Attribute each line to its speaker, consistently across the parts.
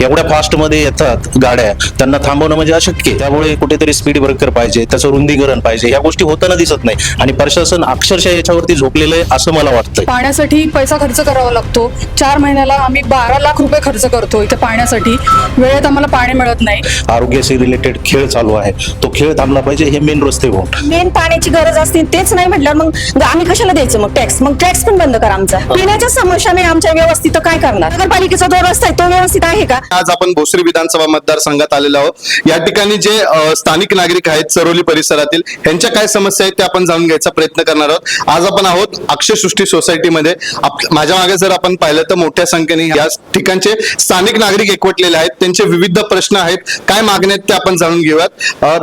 Speaker 1: एवढ्या फास्टमध्ये येतात गाड्या त्यांना थांबवणं म्हणजे अशक्य. त्यामुळे कुठेतरी स्पीड ब्रेकर पाहिजे त्याचं रुंदीकरण पाहिजे या गोष्टी होताना दिसत नाही. आणि प्रशासन अक्षरशः याच्यावरती झोपलेलं आहे असं मला वाटतंय.
Speaker 2: पाण्यासाठी पैसा खर्च करावा लागतो. चार महिन्याला आम्ही बारा लाख रुपये खर्च करतो इथे पाण्यासाठी. वेळेत आम्हाला पाणी मिळत नाही.
Speaker 1: आरोग्याशी रिलेटेड खेळ चालू आहे. तो खेळ थांबला पाहिजे हे मेन रस्ते होऊन
Speaker 3: मेन पाण्याची गरज असते तेच नाही म्हटल्यावर मग आम्ही कशाला द्यायचं मग टॅक्स मग टॅक्स पण बंद करा आमचा. पिण्याच्या समस्या नाही आमच्या व्यवस्थित काय करणार? नगरपालिकेचा जो रस्ता आहे तो व्यवस्थित आहे का?
Speaker 4: आज आपण भोसरी विधानसभा मतदारसंघात आलेलो आहोत. या ठिकाणी जे स्थानिक नागरिक आहेत चरोली परिसरातील यांच्या काय समस्या आहेत ते आपण जाणून घ्यायचा प्रयत्न करणार आहोत. आज आपण आहोत अक्षयसृष्टी सोसायटीमध्ये. माझ्या मागे जर आपण पाहिलं तर मोठ्या संख्येने या ठिकाणचे स्थानिक नागरिक एकवटलेले आहेत. त्यांचे विविध प्रश्न आहेत. काय मागण्या आहेत ते आपण जाणून घेऊयात.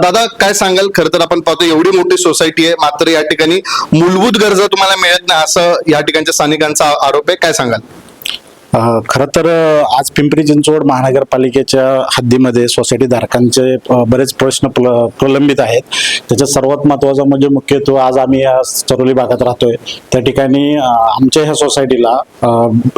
Speaker 4: दादा काय सांगाल? खरं तर आपण पाहतो एवढी मोठी सोसायटी आहे. मात्र या ठिकाणी मूलभूत गरजा तुम्हाला मिळत नाही असं या ठिकाणच्या स्थानिकांचा आरोप आहे. काय सांगाल?
Speaker 5: खरं तर आज पिंपरी चिंचवड महानगरपालिकेच्या हद्दीमध्ये सोसायटी धारकांचे बरेच प्रश्न प्र- प्रलंबित आहेत. त्याच्यात सर्वात महत्त्वाचा म्हणजे मुख्यत्वे आज आम्ही या चरोली भागात राहतोय. त्या ठिकाणी आमच्या ह्या सोसायटीला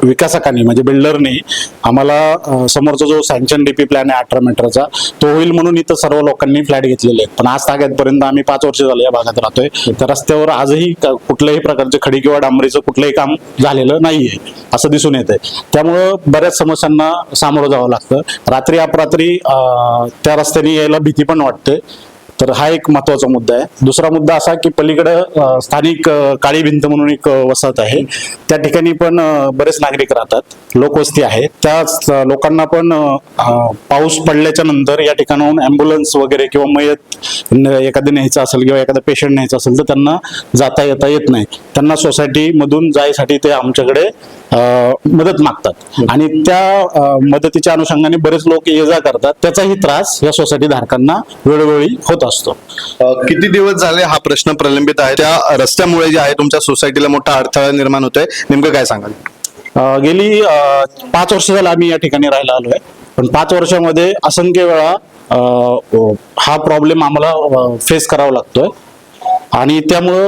Speaker 5: विकासकांनी म्हणजे बिल्डरनी आम्हाला समोरचा जो सँक्शन डीपी प्लॅन आहे अठरा मीटरचा तो होईल म्हणून इथं सर्व लोकांनी फ्लॅट घेतलेले आहेत. पण आज ताग्यातपर्यंत आम्ही पाच वर्ष झाले या भागात राहतोय. त्या रस्त्यावर आजही क- कुठल्याही प्रकारचे खडी किंवा डांबरीचं कुठलंही काम झालेलं नाहीये असं दिसून येत आहे त्यामुळं बऱ्याच समस्यांना सामोरं जावं लागतं. रात्री अपरात्री त्या रस्त्याने यायला भीती पण वाटते. तर हा एक महत्त्वाचा मुद्दा आहे. दुसरा मुद्दा असा की पलीकडं स्थानिक काळी भिंत म्हणून एक वसाहत आहे. त्या ठिकाणी पण बरेच नागरिक राहतात. लोकवस्ती आहे. त्या लोकांना पण पाऊस पडल्याच्या नंतर या ठिकाणाहून ॲम्ब्युलन्स वगैरे किंवा मयत एखादं न्यायचं असेल किंवा एखादा पेशंट न्यायचं असेल तर त्यांना जाता येता येत नाही. त्यांना सोसायटीमधून जायसाठी ते आमच्याकडे मदत मागतात. आणि त्या मदतीच्या अनुषंगाने बरेच लोक ये जा करतात. त्याचाही त्रास या सोसायटी धारकांना वेळोवेळी होत असतो.
Speaker 4: किती दिवस झाले हा प्रश्न प्रलंबित आहे? त्या रस्त्यामुळे जे आहे तुमच्या सोसायटीला मोठा अडथळा निर्माण होतोय. नेमकं काय सांगाल?
Speaker 5: गेली पाच वर्ष झालं आम्ही या ठिकाणी राहायला आलोय. पण पाच वर्षामध्ये असंख्य वेळा अं, हा प्रॉब्लेम आम्हाला फेस करावा लागतोय. आणि त्यामुळं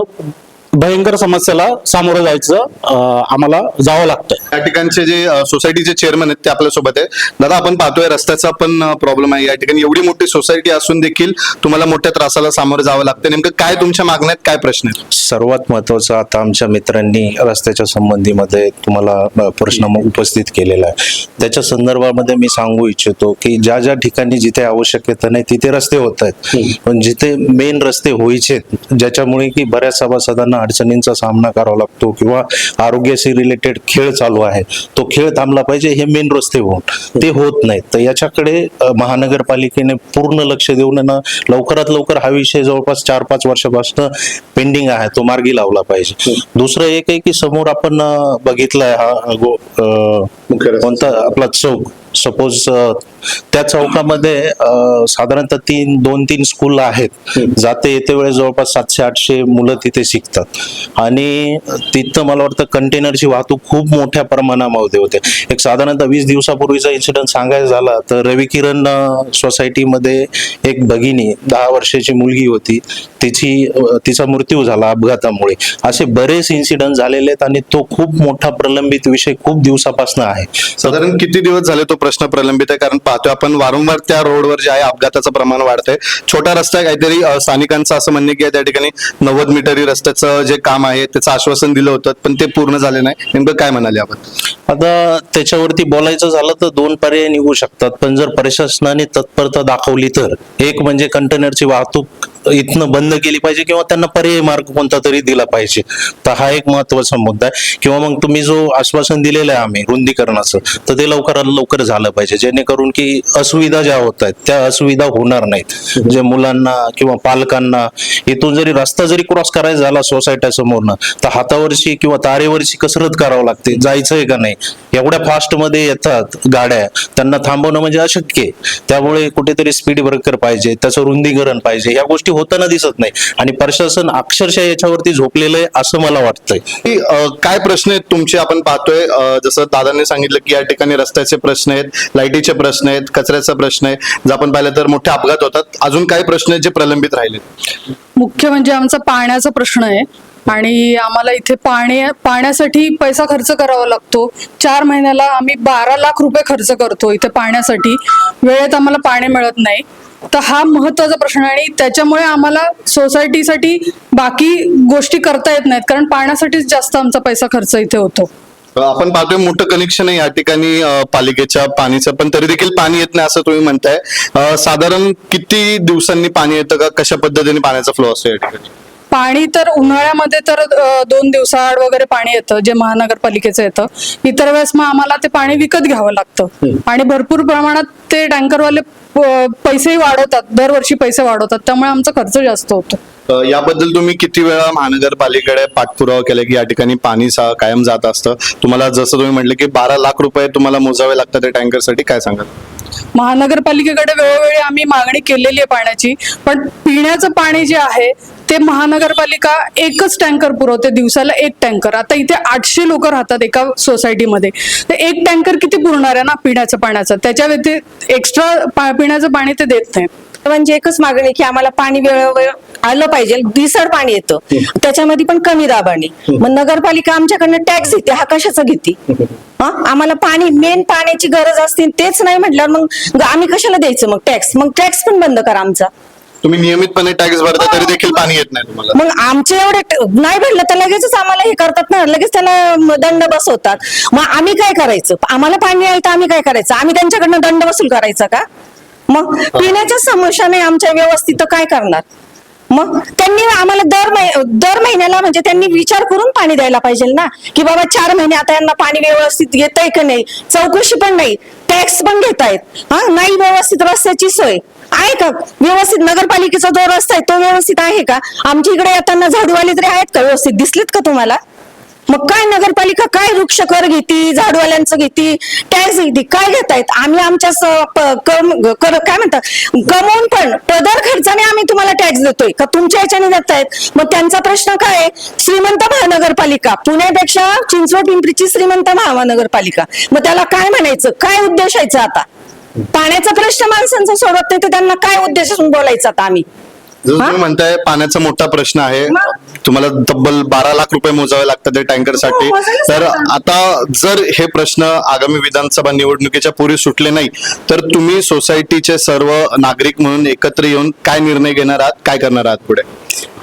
Speaker 5: भयंकर समस्याला सामोरं जायचं अं, आम्हाला जावं लागतंय.
Speaker 4: या ठिकाणचे जे सोसायटीचे चेअरमन आहेत ते आपल्यासोबत आहे दादा आपण पाहतोय रस्त्याचा पण प्रॉब्लेम आहे. या ठिकाणी एवढी मोठी सोसायटी असून देखील तुम्हाला मोठ्या त्रासाला सामोरं जावं लागतं नेमकं काय तुमच्या मागण्यात काय प्रश्न आहेत?
Speaker 1: सर्वात महत्वाचं आता आमच्या मित्रांनी रस्त्याच्या संबंधीमध्ये तुम्हाला प्रश्न उपस्थित केलेला आहे. त्याच्या संदर्भामध्ये मी सांगू इच्छितो की ज्या ज्या ठिकाणी जिथे आवश्यकता नाही तिथे रस्ते होत आहेत. पण जिथे मेन रस्ते व्हायचे ज्याच्यामुळे की बऱ्याच सभासदांना अडचणींचा सामना करावा लागतो किंवा आरोग्याशी रिलेटेड खेळ चालू आहे. तो खेळ थांबला पाहिजे हे मेन रस्ते होऊन. ते होत नाहीत. तर याच्याकडे महानगरपालिकेने पूर्ण लक्ष देऊन ना लवकरात लवकर हा विषय जवळपास चार पाच वर्षापासून पेंडिंग आहे. तो मार्गी लावला पाहिजे. दुसरं एक आहे की समोर आपण बघितलाय हा. कोणता आपला चौक. सपोज त्या चौकामध्ये साधारणतः तीन दोन तीन स्कूल आहेत. जाते येते वेळेस जवळपास सातशे आठशे मुलं तिथे शिकतात. आणि तिथं मला वाटतं कंटेनरची वाहतूक खूप मोठ्या प्रमाणामध्ये होते. एक साधारणतः वीस दिवसापूर्वीचा इन्सिडेंट सांगायचा झाला तर रवी किरण सोसायटीमध्ये एक भगिनी दहा वर्षाची मुलगी होती. तिची तिचा मृत्यू झाला अपघातामुळे. असे बरेच इन्सिडंट झालेले आहेत आणि तो खूप मोठा प्रलंबित विषय खूप दिवसापासून आहे.
Speaker 4: साधारण किती दिवस झाले तो प्रश्न प्रलंबित आहे कारण पाहतोय आपण वारंवार त्या रोडवर जे आहे अपघाताचं प्रमाण वाढतंय. छोटा रस्ता आहे काहीतरी स्थानिकांचं असं म्हणणे की त्या ठिकाणी नव्वद मीटरी रस्त्याचं जे काम आहे त्याचं आश्वासन दिलं होतं पण ते पूर्ण झाले नाही. नेमकं काय म्हणाले आपण?
Speaker 1: आता त्याच्यावरती बोलायचं झालं तर दोन पर्याय निघू शकतात पण जर प्रशासनाने तत्परता दाखवली तर. एक म्हणजे कंटेनरची वाहतूक इथनं बंद केली पाहिजे किंवा त्यांना पर्यायी मार्ग कोणता तरी दिला पाहिजे. तर हा एक महत्त्वाचा मुद्दा आहे. किंवा मग तुम्ही जो आश्वासन दिलेलं आहे आम्ही रुंदीकरणाचं तर ते लवकरात लवकर झालं पाहिजे. जेणेकरून की असुविधा ज्या होत आहेत त्या असुविधा होणार नाहीत. जे मुलांना किंवा पालकांना इथून जरी रस्ता जरी क्रॉस करायचा झाला सोसायट्या समोरनं तर हातावरची किंवा तारेवरची कसरत करावं लागते. जायचंय का नाही? एवढ्या फास्टमध्ये येतात गाड्या. त्यांना थांबवणं म्हणजे अशक्य आहे. त्यामुळे कुठेतरी स्पीड ब्रेकर पाहिजे त्याचं रुंदीकरण पाहिजे. या गोष्टी होताना दिसत नाही. आणि प्रशासन अक्षरशः याच्यावरती झोपलेलं आहे असं मला वाटतंय.
Speaker 4: काय प्रश्न आहेत तुमचे? आपण पाहतोय जसं दादांनी सांगितलं की या ठिकाणी रस्त्याचे प्रश्न आहेत लाईटीचे प्रश्न आहेत कचऱ्याचा प्रश्न आहे जर आपण पाहिलं तर मोठे अपघात होतात. अजून काय प्रश्न आहेत जे प्रलंबित राहिले
Speaker 2: मुख्य म्हणजे आमचा पाण्याचा प्रश्न आहे. आणि आम्हाला इथे पाणी पाण्यासाठी पैसा खर्च करावा लागतो. चार महिन्याला आम्ही बारा लाख रुपये खर्च करतो इथे पाण्यासाठी. वेळेत आम्हाला पाणी मिळत नाही. तर हा महत्त्वाचा प्रश्न आहे आणि त्याच्यामुळे आम्हाला सोसायटीसाठी बाकी गोष्टी करता येत नाहीत. कारण पाण्यासाठीच जास्त आमचा पैसा खर्च इथे होतो.
Speaker 4: आपण पाहतोय मोठं कनेक्शन आहे या ठिकाणी पालिकेच्या पाणीचं. पण तरी देखील पाणी येत नाही असं तुम्ही म्हणताय. साधारण किती दिवसांनी पाणी येतं का? कशा पद्धतीने पाण्याचा फ्लो असतो या ठिकाणी?
Speaker 2: पाणी तर उन्हाळ्यामध्ये तर दोन दिवसाआड वगैरे पाणी येतं जे महानगरपालिकेचं येतं. इतर वेळेस मग आम्हाला ते पाणी विकत घ्यावं लागतं. आणि भरपूर प्रमाणात ते टँकरवाले पैसेही वाढवतात दरवर्षी पैसे वाढवतात. त्यामुळे आमचा खर्च जास्त होतो.
Speaker 4: याबद्दल तुम्ही किती वेळा महानगरपालिकेकडे पाठपुरावा केला की या ठिकाणी पाणी कायम जात असतं? तुम्हाला जसं तुम्ही म्हटलं की बारा लाख रुपये तुम्हाला मोजावे लागतात त्या टँकरसाठी काय सांगाल?
Speaker 2: महानगरपालिकेकडे वेळोवेळी आम्ही मागणी केलेली आहे पाण्याची. पण पिण्याचं पाणी जे आहे ते महानगरपालिका एकच टँकर पुरवते दिवसाला एक टँकर. आता इथे आठशे लोक राहतात एका सोसायटीमध्ये. तर एक टँकर किती पुरणार आहे ना पिण्याचं पाण्याचं? त्याच्या व्यतिरिक्त एक्स्ट्रा पिण्याचं पाणी ते देत नाही.
Speaker 3: म्हणजे एकच मागणी की आम्हाला पाणी वेळोवेळ आलं पाहिजे दिसड पाणी येतं. त्याच्यामध्ये पण कमी दाबाने. मग नगरपालिका आमच्याकडनं टॅक्स घेते हा कशाचा घेते? हा? आम्हाला पाणी मेन पाण्याची गरज असते तेच नाही म्हटल्यावर मग आम्ही कशाला द्यायचं मग टॅक्स? मग टॅक्स पण बंद करा आमचा.
Speaker 4: तुम्ही नियमितपणे टॅक्स भरता तरी देखील पाणी येत नाही तुम्हाला.
Speaker 3: मग आमचे एवढे ट- नाही भरलं तर लगेचच आम्हाला हे करतात ना लगेच त्याला म- दंड बसवतात. मग आम्ही काय करायचं? आम्हाला पाणी आहे तर आम्ही काय करायचं? आम्ही त्यांच्याकडनं दंड वसूल करायचा का? मग पिण्याच्या समस्या नाही आमच्या व्यवस्थित तर काय करणार? मग त्यांनी आम्हाला दर मै- दर महिन्याला म्हणजे त्यांनी विचार करून पाणी द्यायला पाहिजे ना? की बाबा चार महिने आता यांना पाणी व्यवस्थित येतंय का नाही? चौकशी पण नाही. टॅक्स पण घेतायत. हा? नाही व्यवस्थित रस्त्याची सोय. आहे का? व्यवस्थित नगरपालिकेचा जो रस्ता आहे तो व्यवस्थित आहे का? आमच्या इकडे येताना झाडूवाले तरी आहेत का? व्यवस्थित दिसलेत का तुम्हाला? मग काय नगरपालिका काय वृक्ष कर घेती झाडवाल्यांचं घेती टॅक्स घेती काय घेतायत? आम्ही आमच्या कर काय म्हणतात? कमवून पण पदर खर्चाने आम्ही तुम्हाला टॅक्स देतोय. का तुमच्या याच्याने आहेत मग त्यांचा प्रश्न काय आहे? श्रीमंत महानगरपालिका. पुण्यापेक्षा चिंचवड पिंपरीची श्रीमंत महानगरपालिका. मग त्याला काय म्हणायचं? काय उद्देशायचं आता? पाण्याचा प्रश्न माणसांचा सोडत नाही तर त्यांना काय उद्देशातून बोलायचं आता आम्ही?
Speaker 4: तुम्ही म्हणताय पाण्याचा मोठा प्रश्न आहे? तुम्हाला तब्बल बारा लाख रुपये मोजावे लागतात त्या टँकरसाठी.
Speaker 3: हो, मोजायलाच
Speaker 4: तर. आता जर हे प्रश्न आगामी विधानसभा निवडणुकीच्या पूर्वी सुटले नाही तर तुम्ही सोसायटीचे सर्व नागरिक म्हणून एकत्र येऊन काय निर्णय घेणार आहात काय करणार आहात पुढे?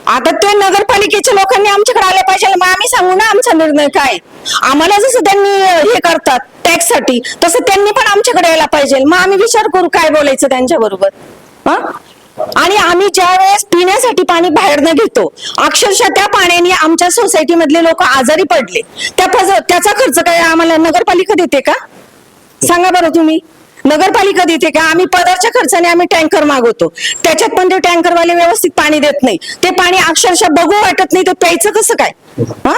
Speaker 3: आता ते नगरपालिकेच्या लोकांनी आमच्याकडे आले पाहिजे. मग आम्ही सांगू ना आमचा निर्णय काय? आम्हाला जसं त्यांनी हे करतात टॅक्ससाठी तसं त्यांनी पण आमच्याकडे यायला पाहिजे. मग आम्ही विचार करू काय बोलायचं त्यांच्या बरोबर. आणि आम्ही ज्या वेळेस पिण्यासाठी पाणी बाहेरनं घेतो अक्षरशः त्या पाण्याने आमच्या सोसायटी मधले लोक आजारी पडले. त्या त्याचा खर्च काय आम्हाला नगरपालिका देते का? सांगा बरं तुम्ही. नगरपालिका देते का? आम्ही पदारच्या खर्चाने आम्ही टँकर मागवतो. त्याच्यात पण ते टँकरवाले व्यवस्थित पाणी देत नाही. ते पाणी अक्षरशः बघू वाटत नाही ते प्यायचं कसं काय? हा?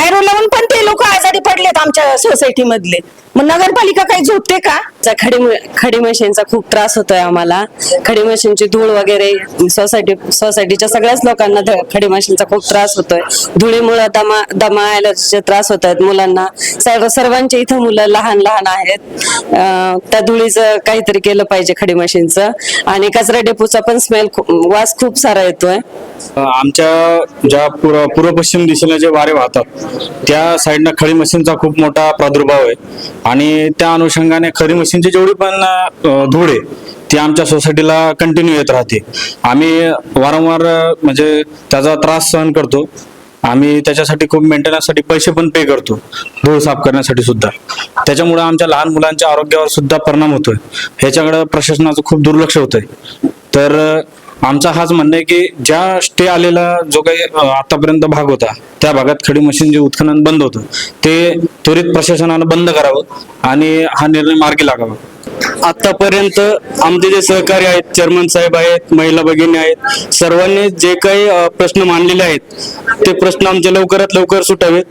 Speaker 3: आयरो लावून पण ते लोक आजारी पडलेत आमच्या सोसायटी मधले. मग नगरपालिका काही झोपते का?
Speaker 6: खडी खडी मशीनचा खूप त्रास होतोय आम्हाला. खडी मशीनची धूळ वगैरे सोसायटी सोसायटीच्या सगळ्याच लोकांना खडी मशीनचा खूप त्रास होतोय. धुळीमुळे दमा दमा ॲलर्जीचे त्रास होत आहेत मुलांना. सर्व सर्वांच्या इथं मुलं लहान लहान आहेत. त्या धुळीचं काहीतरी केलं पाहिजे खडी मशीनचं. आणि कचरा डेपोचा पण स्मेल वास खूप सारा येतोय.
Speaker 7: आमच्या ज्या पूर्व पूर्व पश्चिम दिशेने जे वारे वाहतात त्या साईडनं खडी मशीनचा खूप मोठा प्रादुर्भाव आहे. आणि त्या अनुषंगाने खरी मशीनची जेवढी पण धूळ आहे ती आमच्या सोसायटीला कंटिन्यू येत राहते. आम्ही वारंवार म्हणजे त्याचा त्रास सहन करतो. आम्ही त्याच्यासाठी खूप मेंटेनन्ससाठी पैसे पण पे करतो धूळ साफ करण्यासाठी सुद्धा. त्याच्यामुळे आमच्या लहान मुलांच्या आरोग्यावर सुद्धा परिणाम होतोय. ह्याच्याकडे प्रशासनाचं खूप दुर्लक्ष होतंय. तर आमचा हाच म्हणणं आहे की ज्या स्टे आलेला जो काही आतापर्यंत भाग होता त्या भागात खडी मशीन जे उत्खनन बंद होतं ते त्वरित प्रशासनानं बंद करावं आणि हा निर्णय मार्गी लागावा.
Speaker 8: आतापर्यंत आमचे जे सहकारी आहेत चेअरमन साहेब आहेत महिला भगिनी आहेत सर्वांनी जे काही प्रश्न मांडलेले आहेत ते प्रश्न आमचे लवकरात लवकर सुटावेत.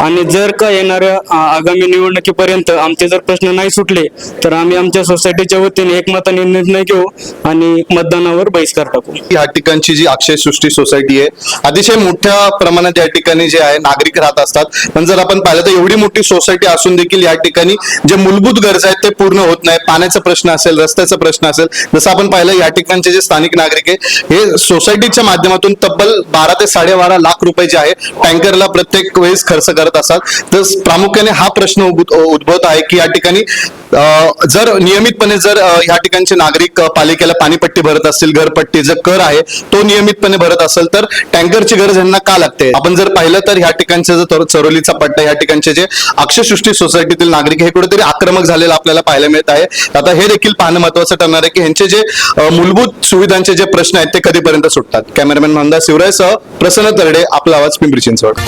Speaker 8: आणि जर का येणाऱ्या आगामी निवडणुकीपर्यंत आमचे जर प्रश्न नाही सुटले तर आम्ही आमच्या सोसायटीच्या वतीने एकमताने निर्णय घेऊ आणि मतदानावर बहिष्कार टाकू.
Speaker 4: या ठिकाणची जी अक्षय सृष्टी सोसायटी आहे अतिशय मोठ्या प्रमाणात या ठिकाणी जे आहे नागरिक राहत असतात. पण जर आपण पाहिलं तर एवढी मोठी सोसायटी असून देखील या ठिकाणी जे मूलभूत गरजा आहेत ते पूर्ण होत नाही. पाण्याचा प्रश्न असेल रस्त्याचा प्रश्न असेल जसं आपण पाहिलं या ठिकाणचे जे स्थानिक नागरिक आहे हे सोसायटीच्या माध्यमातून तब्बल बारा ते साडेबारा लाख रुपये जे आहे टँकरला प्रत्येक वेळेस खर्च करत असतात. तर प्रामुख्याने हा प्रश्न उद्भवत आहे की या ठिकाणी जर नियमितपणे जर ह्या या ठिकाणचे नागरिक पालिकेला पाणीपट्टी भरत असतील घरपट्टी जर कर आहे तो नियमितपणे भरत असेल तर टँकरची गरज यांना का लागते? आपण जर पाहिलं तर ह्या ठिकाणचे जर चरोलीचा पट्टा ह्या ठिकाणचे जे अक्षयसृष्टी सोसायटीतील नागरिक हे कुठेतरी आक्रमक झालेलं आपल्याला पाहायला मिळत आहे. आता हे देखील पाहणं महत्वाचं ठरणार आहे की ह्यांचे जे मूलभूत सुविधांचे जे प्रश्न आहेत ते कधीपर्यंत सुटतात? कॅमेरामॅन नंदा शिवरायसह प्रसन्न तरडे आपला आवाज पिंपरी चिंचवड.